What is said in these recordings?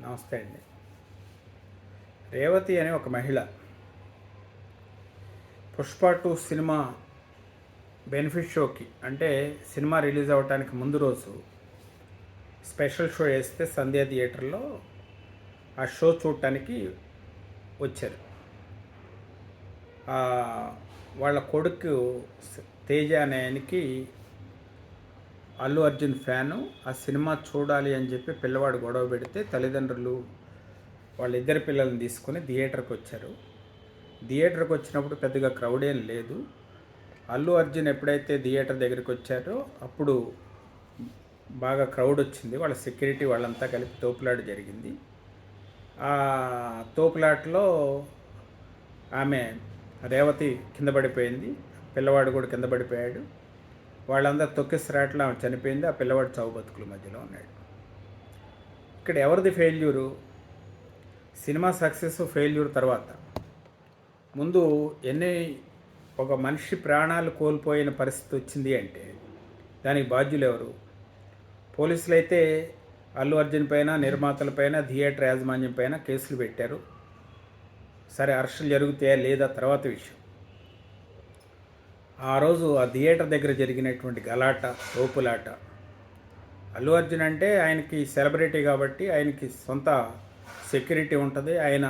నమస్తే అండి. రేవతి అనే ఒక మహిళ పుష్ప టూ సినిమా బెనిఫిట్ షోకి అంటే సినిమా రిలీజ్ అవ్వడానికి ముందు రోజు స్పెషల్ షో వేస్తే సంధ్యా థియేటర్లో ఆ షో చూడటానికి వచ్చారు. వాళ్ళ కొడుకు తేజ అనే ఆయనకి అల్లు అర్జున్ ఫ్యాను. ఆ సినిమా చూడాలి అని చెప్పి పిల్లవాడు గొడవ పెడితే తల్లిదండ్రులు వాళ్ళిద్దరి పిల్లల్ని తీసుకొని థియేటర్కి వచ్చారు. థియేటర్కి వచ్చినప్పుడు పెద్దగా క్రౌడ్ ఏం లేదు. అల్లు అర్జున్ ఎప్పుడైతే థియేటర్ దగ్గరికి వచ్చారో అప్పుడు బాగా క్రౌడ్ వచ్చింది. వాళ్ళ సెక్యూరిటీ వాళ్ళంతా కలిపి తోపులాట జరిగింది. ఆ తోపులాటలో ఆమె రేవతి కింద పడిపోయింది. పిల్లవాడు కూడా కింద పడిపోయాడు. వాళ్ళందరూ తొక్కిసరాట్లో చనిపోయింది ఆ పిల్లవాడు చావు బతుకుల మధ్యలో ఉన్నాడు. ఇక్కడ ఎవరిది ఫెయిల్యూరు సినిమా సక్సెస్ ఫెయిల్యూర్ తర్వాత. ముందు ఎన్ని ఒక మనిషి ప్రాణాలు కోల్పోయిన పరిస్థితి వచ్చింది అంటే దానికి బాధ్యులు ఎవరు? పోలీసులు అయితే అల్లు అర్జున్ పైన నిర్మాతల పైన థియేటర్ యాజమాన్యం పైన కేసులు పెట్టారు. సరే అరెస్టులు జరుగుతాయా లేదా తర్వాత విషయం. ఆ రోజు ఆ థియేటర్ దగ్గర జరిగినటువంటి గలాట తోపులాట. అల్లు అర్జున్ అంటే ఆయనకి సెలబ్రిటీ కాబట్టి ఆయనకి సొంత సెక్యూరిటీ ఉంటుంది. ఆయన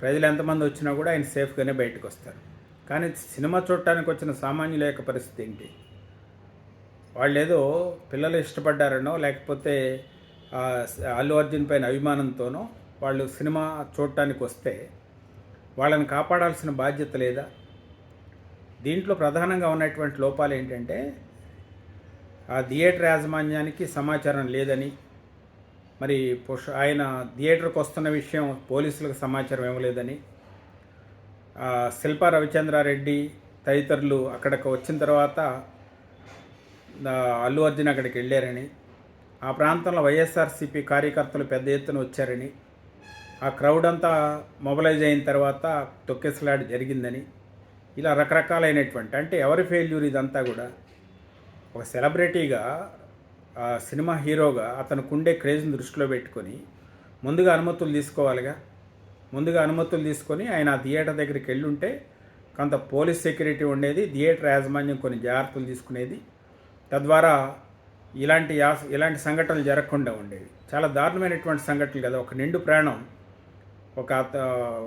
ప్రజలు ఎంతమంది వచ్చినా కూడా ఆయన సేఫ్గానే బయటకు వస్తారు కానీ సినిమా చూడటానికి వచ్చిన సామాన్యుల యొక్క పరిస్థితి ఏంటి? వాళ్ళు ఏదో పిల్లలు ఇష్టపడ్డారనో లేకపోతే అల్లు అర్జున్ పైన అభిమానంతోనో వాళ్ళు సినిమా చూడటానికి వస్తే వాళ్ళని కాపాడాల్సిన బాధ్యత లేదా? దీంట్లో ప్రధానంగా ఉన్నటువంటి లోపాలు ఏంటంటే ఆ థియేటర్ యాజమాన్యానికి సమాచారం లేదని మరి పుష్ ఆయన థియేటర్కి వస్తున్న విషయం పోలీసులకు సమాచారం ఇవ్వలేదని ఆ, శిల్పా రవిచంద్రారెడ్డి తదితరులు అక్కడికి వచ్చిన తర్వాత అల్లు అర్జున్ అక్కడికి వెళ్ళారని ఆ ప్రాంతంలో వైఎస్ఆర్సీపీ కార్యకర్తలు పెద్ద ఎత్తున వచ్చారని ఆ క్రౌడ్ అంతా మొబలైజ్ అయిన తర్వాత తొక్కేసలాట జరిగిందని ఇలా రకరకాలైనటువంటి అంటే ఎవరి ఫెయిల్యూర్ ఇదంతా కూడా ఒక సెలబ్రిటీగా సినిమా హీరోగా అతనుకుండే ఉండే క్రేజ్ని దృష్టిలో పెట్టుకొని ముందుగా అనుమతులు తీసుకోవాలిగా. ముందుగా అనుమతులు తీసుకొని ఆయన ఆ థియేటర్ దగ్గరికి వెళ్ళి ఉంటే కొంత పోలీస్ సెక్యూరిటీ ఉండేది థియేటర్ యాజమాన్యం కొన్ని జాగ్రత్తలు తీసుకునేది. తద్వారా ఇలాంటి యాస ఇలాంటి సంఘటనలు జరగకుండా ఉండేవి. చాలా దారుణమైనటువంటి సంఘటనలు కదా ఒక నిండు ప్రాణం ఒక అత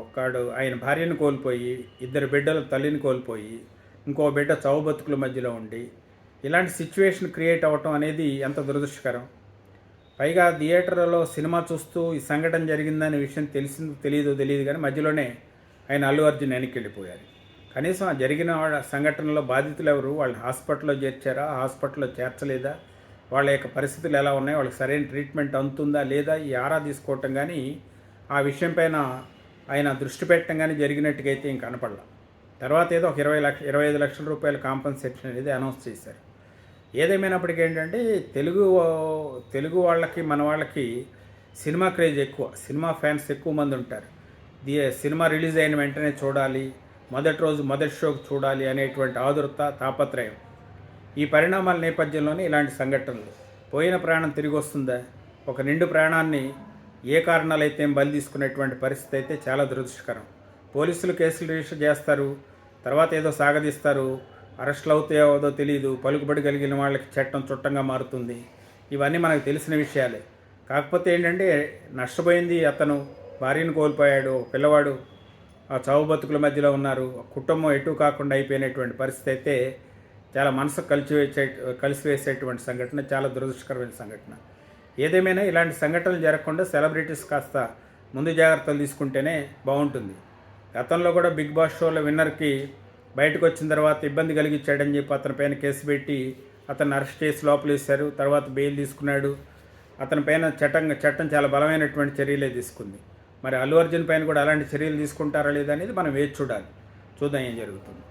ఒకడు ఆయన భార్యను కోల్పోయి ఇద్దరు బిడ్డల తల్లిని కోల్పోయి ఇంకో బిడ్డ చావు బతుకుల మధ్యలో ఉండి ఇలాంటి సిచ్యువేషన్ క్రియేట్ అవ్వటం అనేది ఎంత దురదృష్టకరం? పైగా థియేటర్లో సినిమా చూస్తూ ఈ సంఘటన జరిగిందనే విషయం తెలిసిందో తెలియదో తెలియదు కానీ మధ్యలోనే ఆయన అల్లు అర్జున్ వెనక్కి వెళ్ళిపోయారు. కనీసం ఆ జరిగిన సంఘటనలో బాధితులు ఎవరు? వాళ్ళని హాస్పిటల్లో చేర్చారా? హాస్పిటల్లో చేర్చలేదా? వాళ్ళ యొక్క పరిస్థితులు ఎలా ఉన్నాయి? వాళ్ళకి సరైన ట్రీట్మెంట్ అందుతుందా లేదా? ఈ ఆరా తీసుకోవటం కానీ ఆ విషయం పైన ఆయన దృష్టి పెట్టంగానే కానీ జరిగినట్టుగా అయితే ఇంక కనపడలా. తర్వాత ఏదో ఒక ఇరవై లక్ష ఇరవై ఐదు లక్షల రూపాయల కాంపన్సేషన్ అనేది అనౌన్స్ చేశారు. ఏదేమైనప్పటికీ ఏంటంటే తెలుగు తెలుగు వాళ్ళకి మన వాళ్ళకి సినిమా క్రేజ్ ఎక్కువ సినిమా ఫ్యాన్స్ ఎక్కువ మంది ఉంటారు. ది సినిమా రిలీజ్ అయిన వెంటనే చూడాలి మొదటి రోజు మొదటి షోకి చూడాలి అనేటువంటి ఆదురత తాపత్రయం. ఈ పరిణామాల నేపథ్యంలోనే ఇలాంటి సంఘటనలు. పోయిన ప్రాణం తిరిగి వస్తుందా ఒక నిండు ప్రాణాన్ని ఏ కారణాలైతే ఏం బలి తీసుకునేటువంటి పరిస్థితి అయితే చాలా దురదృష్టకరం. పోలీసులు కేసులు రిజిస్టర్ చేస్తారు తర్వాత ఏదో సాగదీస్తారు అరెస్టులు అవుతాయో తెలియదు పలుకుబడి కలిగిన వాళ్ళకి చట్టం చుట్టంగా మారుతుంది. ఇవన్నీ మనకు తెలిసిన విషయాలే. కాకపోతే ఏంటంటే నష్టపోయింది అతను భార్యను కోల్పోయాడు పిల్లవాడు ఆ చావు బతుకుల మధ్యలో ఉన్నారు కుటుంబం ఎటు కాకుండా అయిపోయినటువంటి పరిస్థితి అయితే చాలా మనసు కలిసి కలిసివేసేటువంటి సంఘటన చాలా దురదృష్టకరమైన సంఘటన. ఏదేమైనా ఇలాంటి సంఘటనలు జరగకుండా సెలబ్రిటీస్ కాస్త ముందు జాగ్రత్తలు తీసుకుంటేనే బాగుంటుంది. గతంలో కూడా బిగ్ బాస్ షోలో విన్నర్కి బయటకు వచ్చిన తర్వాత ఇబ్బంది కలిగించాడని చెప్పి అతని పైన కేసు పెట్టి అతన్ని అరెస్ట్ చేసి లోపలేశారు. తర్వాత బెయిల్ తీసుకున్నాడు. అతని పైన చట్టం చట్టం చాలా బలమైనటువంటి చర్యలే తీసుకుంది. మరి అల్లు అర్జున్ పైన కూడా అలాంటి చర్యలు తీసుకుంటారా లేదా అనేది మనం వేచి చూడాలి. చూద్దాం ఏం జరుగుతుంది.